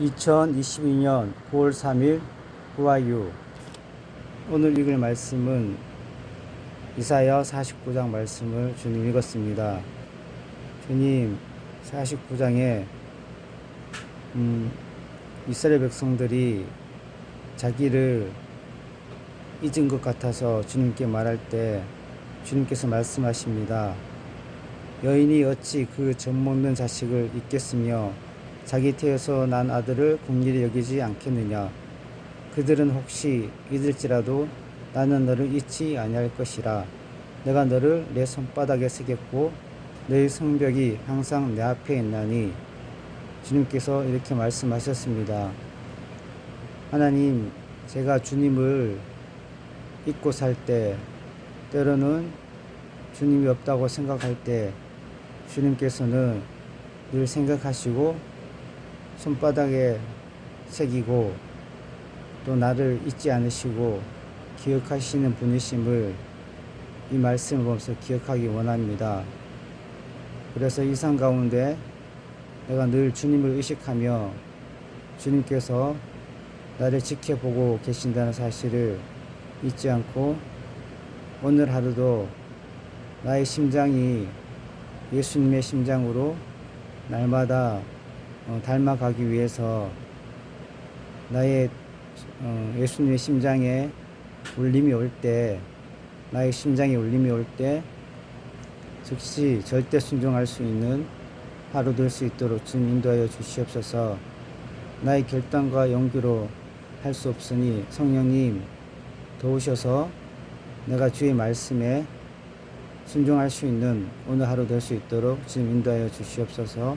2022년 9월 3일 후아유 오늘 읽을 말씀은 이사야 49장 말씀을 주님 읽었습니다. 주님 49장에 음, 이스라엘 백성들이 자기를 잊은 것 같아서 주님께 말할 때 주님께서 말씀하십니다. 여인이 어찌 그 젖 먹는 자식을 잊겠으며 자기 태에서 난 아들을 궁일히 여기지 않겠느냐. 그들은 혹시 잊을지라도 나는 너를 잊지 아니할 것이라. 내가 너를 내 손바닥에 새겼고 너의 성벽이 항상 내 앞에 있나니. 주님께서 이렇게 말씀하셨습니다. 하나님 제가 주님을 잊고 살 때 때로는 주님이 없다고 생각할 때 주님께서는 늘 생각하시고 손바닥에 새기고 또 나를 잊지 않으시고 기억하시는 분이심을 이 말씀을 보면서 기억하기 원합니다. 그래서 이상 가운데 내가 늘 주님을 의식하며 주님께서 나를 지켜보고 계신다는 사실을 잊지 않고 오늘 하루도 나의 심장이 예수님의 심장으로 날마다 어, 닮아가기 위해서 나의 어, 예수님의 심장에 울림이 올 때, 나의 심장에 울림이 올 때, 즉시 절대 순종할 수 있는 하루 될 수 있도록 주님 인도하여 주시옵소서. 나의 결단과 용기로 할 수 없으니 성령님 도우셔서 내가 주의 말씀에 순종할 수 있는 오늘 하루 될 수 있도록 주님 인도하여 주시옵소서.